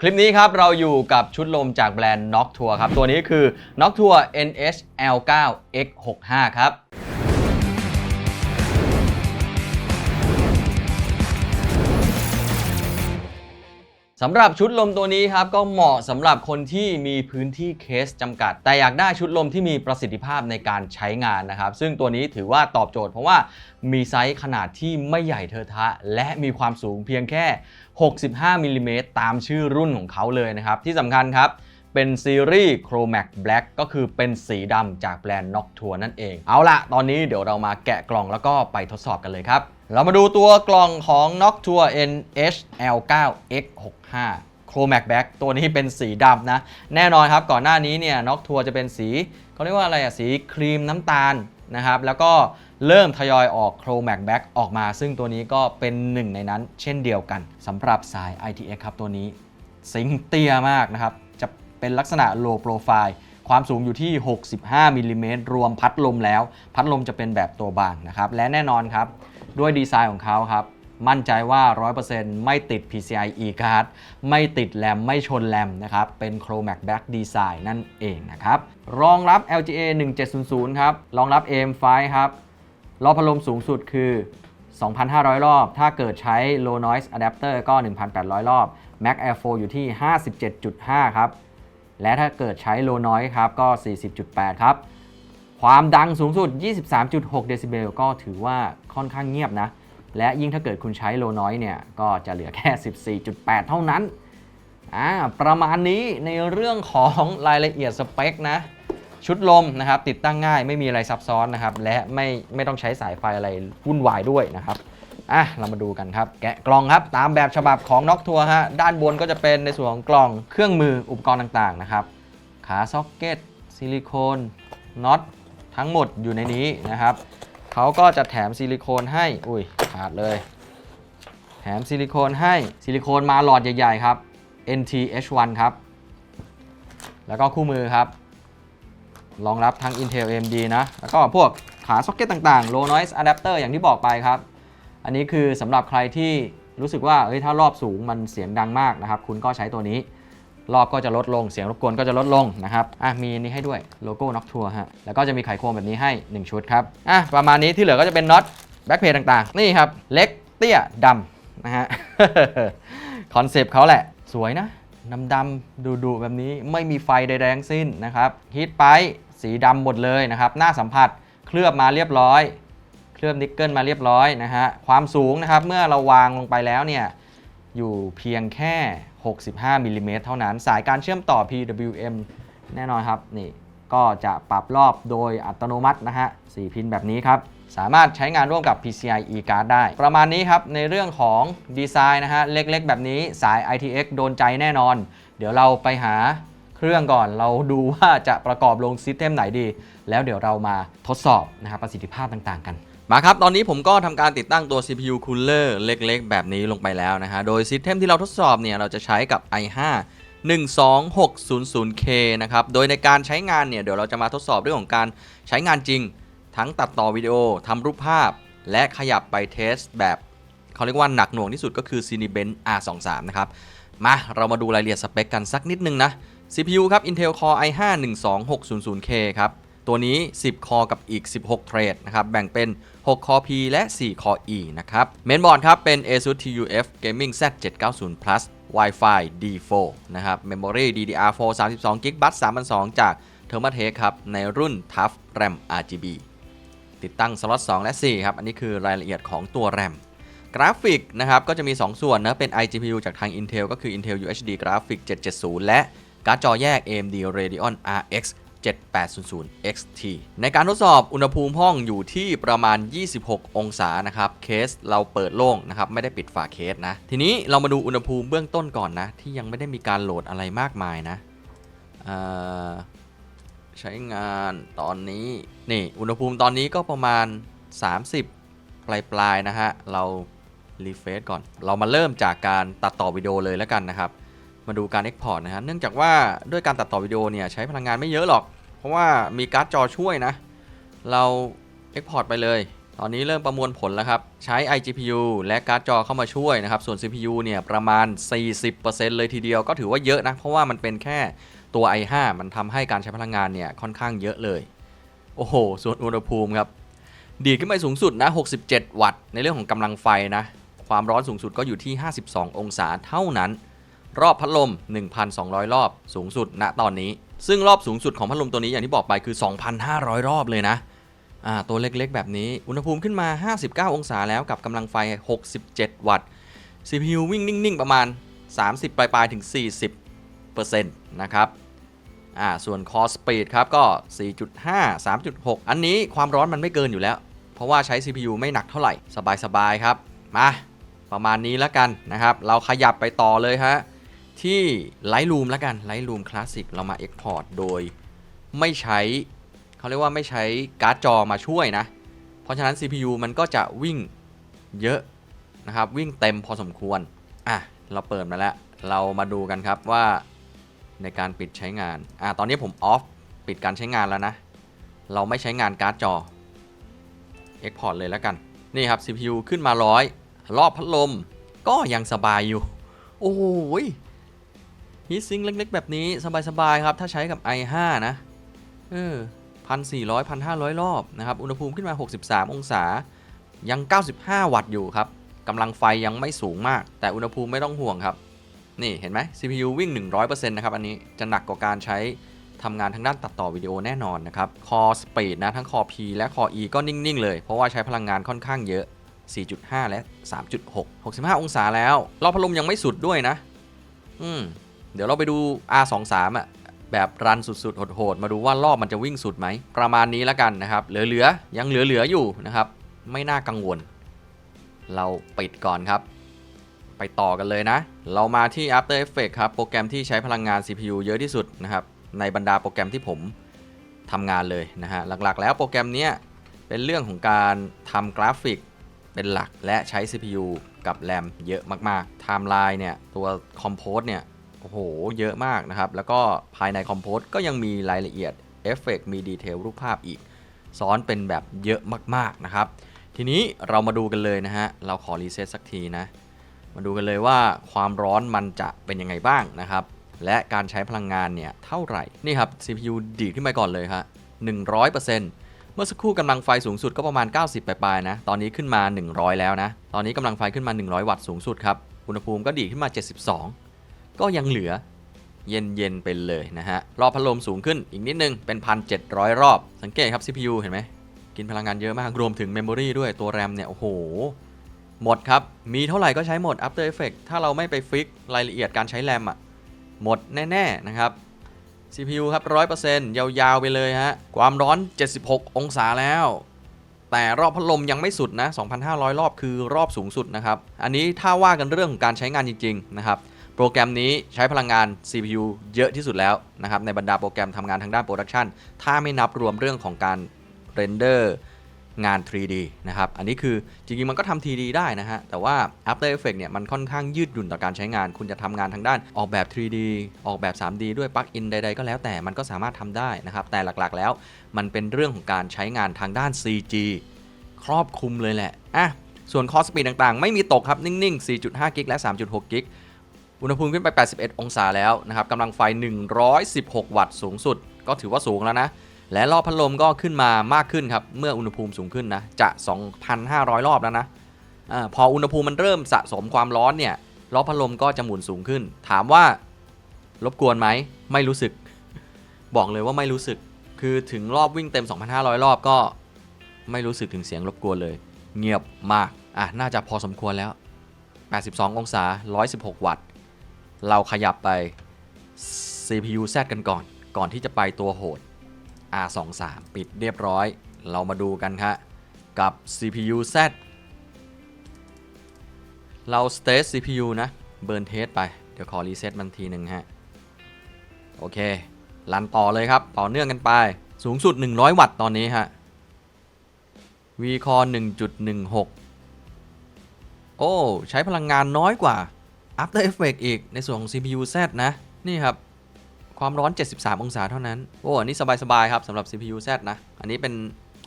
คลิปนี้ครับเราอยู่กับชุดลมจากแบรนด์ Noctua ครับ ตัวนี้คือ Noctua NHL9 X65 ครับ สำหรับชุดลมตัวนี้ครับก็เหมาะสำหรับคนที่มีพื้นที่เคสจำกัด แต่อยากได้ชุดลมที่มีประสิทธิภาพในการใช้งานนะครับ ซึ่งตัวนี้ถือว่าตอบโจทย์เพราะว่ามีไซส์ขนาดที่ไม่ใหญ่เทอะทะ และมีความสูงเพียงแค่ 65มิลลิเมตรตามชื่อรุ่นของเขาเลยนะครับ ที่สำคัญครับเป็นซีรีส์ Chromax Black ก็คือเป็นสีดำจากแบรนด์ Noctua นั่นเอง เอาละตอนนี้เดี๋ยวเรามาแกะกล่องแล้วก็ไปทดสอบกันเลยครับ เรามาดูตัวกล่องของ Noctua NHL9X65 Chromax Black ตัวนี้เป็นสีดำนะ แน่นอนครับก่อนหน้านี้เนี่ย Noctua จะเป็นสีเขาเรียกว่าอะไรอะสีครีมน้ำตาลนะครับ แล้วก็เริ่มทยอยออก Chromax Black ออกมา ซึ่งตัวนี้ก็เป็นหนึ่งในนั้น เช่นเดียวกันสำหรับสาย ITX ครับตัวนี้ สิงเตี้ยมากนะครับ จะเป็นลักษณะ low profile ความสูงอยู่ที่ 65มิลลิเมตรรวมพัดลมแล้ว พัดลมจะเป็นแบบตัวบางนะครับ และแน่นอนครับ ด้วยดีไซน์ของเขาครับ มั่นใจว่า 100%ไม่ติด PCI e card ไม่ติดแรมไม่ชนแรมนะครับ เป็น Chroma Black Design นั่นเองนะครับ รองรับ LGA 1700 ครับ รองรับ AM5 ครับรอบพัดลมสูงสุดคือ 2,500 รอบ ถ้าเกิดใช้ low noise adapter ก็ 1,800 รอบ Max Airflow อยู่ที่ 57.5 ครับ และถ้าเกิดใช้ low noise ครับ ก็ 40.8 ครับ ความดังสูงสุด 23.6 เดซิเบลก็ถือว่าค่อนข้างเงียบนะ และยิ่งถ้าเกิดคุณใช้ low noise เนี่ย ก็จะเหลือแค่ 14.8 เท่านั้น อ่า ประมาณนี้ในเรื่องของรายละเอียดสเปคนะ ชุดลมนะครับ ติดตั้งง่ายไม่มีอะไรซับซ้อนนะครับ และไม่ไม่ต้องใช้สายไฟอะไรวุ่นวายด้วยนะครับ อะ เรามาดูกันครับ แกะกล่องครับ ตามแบบฉบับของน็อกทัวร์ฮะ ด้านบนก็จะเป็นในส่วนของกล่องเครื่องมืออุปกรณ์ต่างๆนะครับ ขาซ็อกเก็ตซิลิโคนน็อต ทั้งหมดอยู่ในนี้นะครับเขาก็จะแถมซิลิโคนให้ อุ้ยขาดเลย แถมซิลิโคนให้ซิลิโคนมาหลอดใหญ่ๆครับ NTH1 ครับ แล้วก็คู่มือครับ รองรับทั้ง Intel AMD นะ แล้วก็พวกขาซ็อกเก็ตต่างๆ low noise adapter อย่างที่บอกไปครับ อันนี้คือสำหรับใครที่รู้สึกว่าเอ้ยถ้ารอบสูงมันเสียงดังมากนะครับ คุณก็ใช้ตัวนี้ รอบก็จะลดลง เสียงรบกวนก็จะลดลงนะครับ อะ มีนี้ให้ด้วยโลโก้น็อกทัวร์ฮะ แล้วก็จะมีไขควงแบบนี้ให้ 1 ชุดครับ อะ ประมาณนี้ที่เหลือก็จะเป็นน็อตแบ็คเพลต่างๆ นี่ครับ เล็กเตี้ยดำนะฮะ คอนเซปต์เขาแหละ สวยนะดำๆดูๆแบบนี้ไม่มีไฟใดๆทั้งสิ้นนะครับฮีทไปสีดำหมดเลยนะครับ หน้าสัมผัสเคลือบมาเรียบร้อย เคลือบนิกเกิลมาเรียบร้อยนะฮะ ความสูงนะครับ เมื่อเราวางลงไปแล้วเนี่ย อยู่เพียงแค่ 65มิลลิเมตรเท่านั้น สายการเชื่อมต่อ PWM แน่นอนครับนี่ก็จะปรับรอบโดยอัตโนมัตินะฮะ 4 พินแบบนี้ครับ สามารถใช้งานร่วมกับ PCI e card ได้ ประมาณนี้ครับ ในเรื่องของดีไซน์นะฮะ เล็กๆ แบบนี้สาย ITX โดนใจแน่นอน เดี๋ยวเราไปหาเครื่องก่อนเราดูว่าจะประกอบลงซิสเต็มไหนดี แล้วเดี๋ยวเรามาทดสอบนะครับประสิทธิภาพต่างๆกัน มาครับ ตอนนี้ผมก็ทำการติดตั้งตัว CPU cooler เล็กๆ แบบนี้ลงไปแล้วนะฮะ โดยซิสเต็มที่เราทดสอบเนี่ย เราจะใช้กับ i5 12600K นะครับ โดยในการใช้งานเนี่ย เดี๋ยวเราจะมาทดสอบเรื่องของการใช้งานจริง ทั้งตัดต่อวิดีโอทำรูปภาพ และขยับไปเทสแบบเขาเรียกว่าหนักหน่วงที่สุดก็คือ Cinebench R23 นะครับ มาเรามาดูรายละเอียดสเปคกันสักนิดนึงนะ CPU ครับ Intel Core i5 12600K ครับ ตัวนี้ 10 คอกับอีก 16 เทรดนะครับ แบ่งเป็น 6 คอ P และ 4 คอ E นะครับ เมนบอร์ดครับ เป็น ASUS TUF Gaming Z790 Plus Wi-Fi D4 นะครับ Memory DDR4 32 GB บัส3,200จาก Thermaltake ครับ ในรุ่น TUF RAM RGB ติดตั้งสล็อต 2 และ 4 ครับ อันนี้คือรายละเอียดของตัว RAM กราฟิกนะครับ ก็จะมี 2 ส่วนนะ เป็น iGPU จากทาง Intel ก็คือ Intel UHD Graphics 770 และการ์ดจอแยก AMD Radeon RX 7800 XT ในการทดสอบอุณหภูมิห้องอยู่ที่ประมาณ 26 องศานะครับเคสเราเปิดโล่งนะครับไม่ได้ปิดฝาเคสนะ ทีนี้เรามาดูอุณหภูมิเบื้องต้นก่อนนะ ที่ยังไม่ได้มีการโหลดอะไรมากมายนะใช้งานตอนนี้นี่อุณหภูมิตอนนี้ก็ประมาณ 30 ปลายปลายๆนะฮะ เรารีเฟซก่อน เรามาเริ่มจากการตัดต่อวิดีโอเลยแล้วกันนะครับ มาดูการ Export นะฮะ เนื่องจากว่าด้วยการตัดต่อวิดีโอเนี่ยใช้พลังงานไม่เยอะหรอก เพราะว่ามีการ์ดจอช่วยนะ เรา Export ไปเลย ตอนนี้เริ่มประมวลผลแล้วครับ ใช้ iGPU และการ์ดจอเข้ามาช่วยนะครับ ส่วน CPU เนี่ยประมาณ 40%เลยทีเดียวก็ถือว่าเยอะนะ เพราะว่ามันเป็นแค่ตัว i5 มันทำให้การใช้พลังงานเนี่ยค่อนข้างเยอะเลย โอ้โห ส่วนอุณหภูมิครับ ดีขึ้นไปสูงสุดนะ 67 วัตต์ ในเรื่องของกำลังไฟนะ ความร้อนสูงสุดก็อยู่ที่ 52 องศาเท่านั้น รอบพัดลม 1,200 รอบสูงสุดณตอนนี้ ซึ่งรอบสูงสุดของพัดลมตัวนี้อย่างที่บอกไปคือ 2,500 รอบเลยนะอ่าตัวเล็กๆ แบบนี้ อุณหภูมิขึ้นมา 59 องศาแล้วกับกำลังไฟ 67 วัตต์ CPU วิ่งนิ่งๆ ประมาณ 30 ปลายๆ ถึง 40%นะครับอ่าส่วน Core Speed ครับก็ 4.5 3.6 อันนี้ความร้อนมันไม่เกินอยู่แล้ว เพราะว่าใช้ CPU ไม่หนักเท่าไหร่ สบายๆ ครับ มา ประมาณนี้แล้วกันนะครับ เราขยับไปต่อเลยฮะ ที่ Lightroom แล้วกัน Lightroom Classic เรามา Export โดยไม่ใช้เขาเรียกว่าไม่ใช้การ์ดจอมาช่วยนะ เพราะฉะนั้น CPU มันก็จะวิ่งเยอะนะครับ วิ่งเต็มพอสมควร อะ เราเปิดมาแล้ว เรามาดูกันครับว่าในการปิดใช้งาน อะ ตอนนี้ผมออฟปิดการใช้งานแล้วนะ เราไม่ใช้งานการ์ดจอ Export เลยแล้วกัน นี่ครับ CPU ขึ้นมาร้อยรอบพัดลมก็ยังสบายอยู่ โอ้โห ฮีทซิงเล็กๆ แบบนี้สบายๆครับ ถ้าใช้กับ i5 นะ เออพันสี่ร้อยพันห้าร้อยรอบนะครับ อุณหภูมิขึ้นมา 63 องศา ยัง 95 วัตต์อยู่ครับกำลังไฟยังไม่สูงมาก แต่อุณหภูมิไม่ต้องห่วงครับ นี่เห็นไหม CPU วิ่ง 100%นะครับ อันนี้จะหนักกว่าการใช้ทำงานทางด้านตัดต่อวิดีโอแน่นอนนะครับ Core Speed นะ ทั้ง Core P และ Core ก็นิ่ง ๆ เลย เพราะว่าใช้พลังงานค่อนข้างเยอะ 4.5 และ 3.6 65 องศาแล้ว รอบพัดลมยังไม่สุดด้วยนะ อืม ดี๋ยวเราไปดู R23 อะแบบรันสุดๆโหดๆมาดูว่ารอบมันจะวิ่งสุดไหม ประมาณนี้แล้วกันนะครับ เหลือๆยังเหลือๆอยู่นะครับ ไม่น่ากังวล เราปิดก่อนครับ ไปต่อกันเลยนะ เรามาที่ After Effects ครับ โปรแกรมที่ใช้พลังงาน CPU เยอะที่สุดนะครับ ในบรรดาโปรแกรมที่ผมทำงานเลยนะฮะ หลักๆ แล้วโปรแกรมนี้เป็นเรื่องของการทำกราฟิกเป็นหลักและใช้ CPU กับแรมเยอะมากๆไทม์ไลน์เนี่ยตัว Compose เนี่ย โอ้โหเยอะมากนะครับ แล้วก็ภายใน Compose ก็ยังมีรายละเอียดเอฟเฟกมีดีเทลรูปภาพอีก ซ้อนเป็นแบบเยอะมากๆนะครับ ทีนี้เรามาดูกันเลยนะฮะ เราขอรีเซ็ตสักทีนะ มาดูกันเลยว่าความร้อนมันจะเป็นยังไงบ้างนะครับ และการใช้พลังงานเนี่ยเท่าไหร่ นี่ครับ CPU ดีดขึ้นไปก่อนเลยครับ100%เมื่อสักครู่กำลังไฟสูงสุดก็ประมาณ 90ปลายๆนะ ตอนนี้ขึ้นมา 100 แล้วนะ ตอนนี้กำลังไฟขึ้นมา 100 วัตต์สูงสุดครับ อุณหภูมิก็ดีขึ้นมา 72 ก็ยังเหลือเย็นๆไปเลยนะฮะ รอบพัดลมสูงขึ้นอีกนิดนึง เป็น 1,700 รอบ สังเกตครับ CPU เห็นไหม กินพลังงานเยอะมาก รวมถึงเมมโมรีด้วยตัวแรมเนี่ย โอ้โห หมดครับ มีเท่าไหร่ก็ใช้หมด After Effects ถ้าเราไม่ไปฟิกรายละเอียดการใช้แรมอะหมดแน่ๆนะครับ CPU ครับ 100%ยาวๆ ไปเลยฮะ ความร้อน 76 องศาแล้ว แต่รอบพัดลมยังไม่สุดนะ 2,500 รอบคือรอบสูงสุดนะครับ อันนี้ถ้าว่ากันเรื่องของการใช้งานจริง ๆ นะครับ โปรแกรมนี้ใช้พลังงาน CPU เยอะที่สุดแล้วนะครับในบรรดาโปรแกรมทำงานทางด้านโปรดักชันถ้าไม่นับรวมเรื่องของการเรนเดอร์งาน 3D นะครับ อันนี้คือจริงๆ มันก็ทำ 3D ได้นะฮะ แต่ว่า After Effects เนี่ย มันค่อนข้างยืดหยุ่นต่อการใช้งาน คุณจะทำงานทางด้านออกแบบ 3D ออกแบบ 3D ด้วยปลั๊กอินใด ๆ ก็แล้วแต่มันก็สามารถทำได้นะครับ แต่หลักๆ แล้ว มันเป็นเรื่องของการใช้งานทางด้าน CG ครอบคลุมเลยแหละ อะ ส่วนคอสปีดต่างๆ ไม่มีตกครับ นิ่งๆ 4.5 กิกและ 3.6 กิก อุณหภูมิขึ้นไป 81 องศาแล้วนะครับกำลังไฟ 116 วัตต์สูงสุด ก็ถือว่าสูงแล้วนะ และรอบพัดลมก็ขึ้นมามากขึ้นครับ เมื่ออุณหภูมิสูงขึ้นนะ จะ 2,500 รอบแล้วนะอาพออุณหภูมิมันเริ่มสะสมความร้อนเนี่ยรอบพัดลมก็จะหมุนสูงขึ้น ถามว่ารบกวนไหม ไม่รู้สึก บอกเลยว่าไม่รู้สึก คือถึงรอบวิ่งเต็ม 2,500 รอบก็ไม่รู้สึกถึงเสียงรบกวนเลย เงียบมาก อะ น่าจะพอสมควรแล้ว 82 องศา 116 วัตต์ เราขยับไป CPU Z กันก่อน ก่อนที่จะไปตัวโหด R23 ปิดเรียบร้อย เรามาดูกันครับกับ CPU Z เรา state CPU นะเบิร์นเทสไป เดี๋ยวขอรีเซ็ตมันทีหนึ่งฮะ โอเครันต่อเลยครับ ต่อเนื่องกันไป สูงสุด 100 วัตต์ตอนนี้ฮะ Vcore 1.16 โอ้ ใช้พลังงานน้อยกว่า After Effects อีกในส่วนของ CPU Z นะ นี่ครับ ความร้อน 73 องศาเท่านั้น โอ้อันนี้สบาย ๆ ครับสำหรับ CPU Z นะ อันนี้เป็น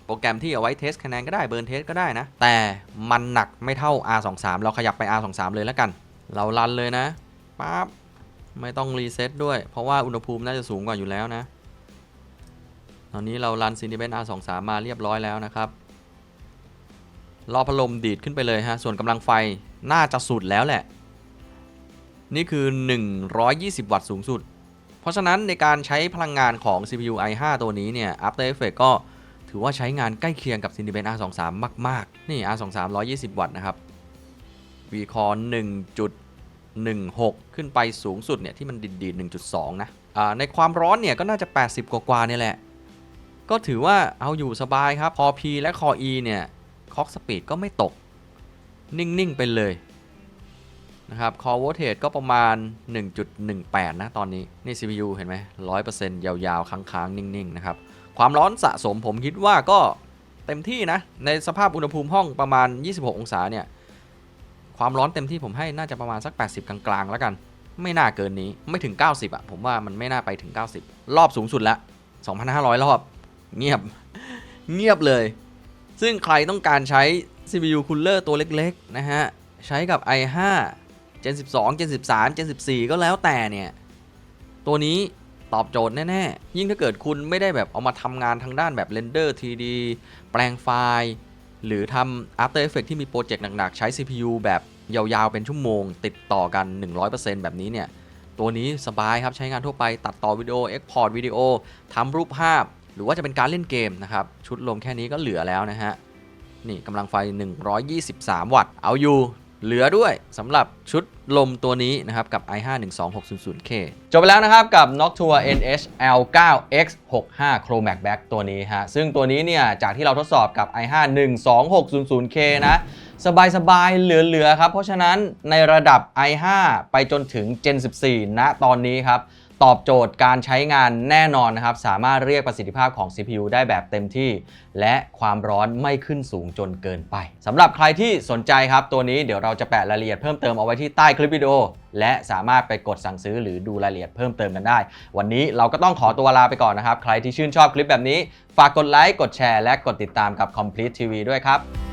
โปรแกรมที่เอาไว้เทสคะแนนก็ได้ เบิร์นเทสก็ได้นะ แต่มันหนักไม่เท่า R23 เราขยับไป R23 เลยแล้วกัน เรารันเลยนะปั๊บไม่ต้องรีเซ็ตด้วย เพราะว่าอุณหภูมิน่าจะสูงกว่าอยู่แล้วนะ ตอนนี้เรารัน Cinebench R23 มาเรียบร้อยแล้วนะครับรอพัดลมดีดขึ้นไปเลยฮะ ส่วนกำลังไฟน่าจะสุดแล้วแหละ นี่คือ 120 วัตต์สูงสุด เพราะฉะนั้นในการใช้พลังงานของ CPU i5 ตัวนี้เนี่ย After Effects ก็ถือว่าใช้งานใกล้เคียงกับ Cinebench R23 มาก ๆ นี่ R23 120 วัตต์นะครับ Vcore 1.16 ขึ้นไปสูงสุดเนี่ยที่มันดีดๆ1.2 นะในความร้อนเนี่ยก็น่าจะ 80 กว่าๆเนี่ยแหละ ก็ถือว่าเอาอยู่สบายครับ Core P และ Core เนี่ย คอกสปีดก็ไม่ตก นิ่ง ๆ ไปเลย นะครับ Core Voltage ก็ประมาณ 1.18 นะตอนนี้ นี่ CPU เห็นไหม100%ยาวๆ ค้างๆ นิ่งๆ นะครับ ความร้อนสะสมผมคิดว่าก็เต็มที่นะ ในสภาพอุณหภูมิห้องประมาณ 26 องศาเนี่ย ความร้อนเต็มที่ผมให้น่าจะประมาณสัก 80 กลางๆ แล้วกัน ไม่น่าเกินนี้ ไม่ถึง 90 อะ ผมว่ามันไม่น่าไปถึง 90 รอบสูงสุดละ 2,500 รอบ เงียบ เงียบเลย ซึ่งใครต้องการใช้ CPU Cooler ตัวเล็กๆ นะฮะ ใช้กับ i5 Gen 12 Gen 13 Gen 14 ก็แล้วแต่เนี่ย ตัวนี้ตอบโจทย์แน่ ๆ ยิ่งถ้าเกิดคุณไม่ได้แบบเอามาทำงานทางด้านแบบ Render 3D แปลงไฟล์ หรือทำ After Effects ที่มีโปรเจกต์หนัก ๆ ใช้ CPU แบบยาว ๆ เป็นชั่วโมง ติดต่อกัน 100%แบบนี้เนี่ย ตัวนี้สบายครับใช้งานทั่วไปตัดต่อวิดีโอ Export วิดีโอทำรูปภาพ หรือว่าจะเป็นการเล่นเกมนะครับ ชุดลมแค่นี้ก็เหลือแล้วนะฮะนี่กำลังไฟ 123 วัตต์ เอาอยู่ เหลือด้วยสำหรับชุดลมตัวนี้นะครับ กับ i5 12600K จบไปแล้วนะครับกับ Noctua NHL9X 65 Chromac Back ตัวนี้ฮะ ซึ่งตัวนี้เนี่ย จากที่เราทดสอบกับ i5 12600K นะ สบายๆ เหลือ ๆ ครับ เพราะฉะนั้นในระดับ i5 ไปจนถึง Gen 14ณตอนนี้ครับ ตอบโจทย์การใช้งานแน่นอนนะครับ สามารถเรียกประสิทธิภาพของ CPU ได้แบบเต็มที่ และความร้อนไม่ขึ้นสูงจนเกินไปสำหรับใครที่สนใจครับตัวนี้เดี๋ยวเราจะแปะรายละเอียดเพิ่มเติมเอาไว้ที่ใต้คลิปวิดีโอ และสามารถไปกดสั่งซื้อหรือดูรายละเอียดเพิ่มเติมกันได้ วันนี้เราก็ต้องขอตัวลาไปก่อนนะครับ ใครที่ชื่นชอบคลิปแบบนี้ ฝากกดไลค์กดแชร์และกดติดตามกับ Complete TV ด้วยครับ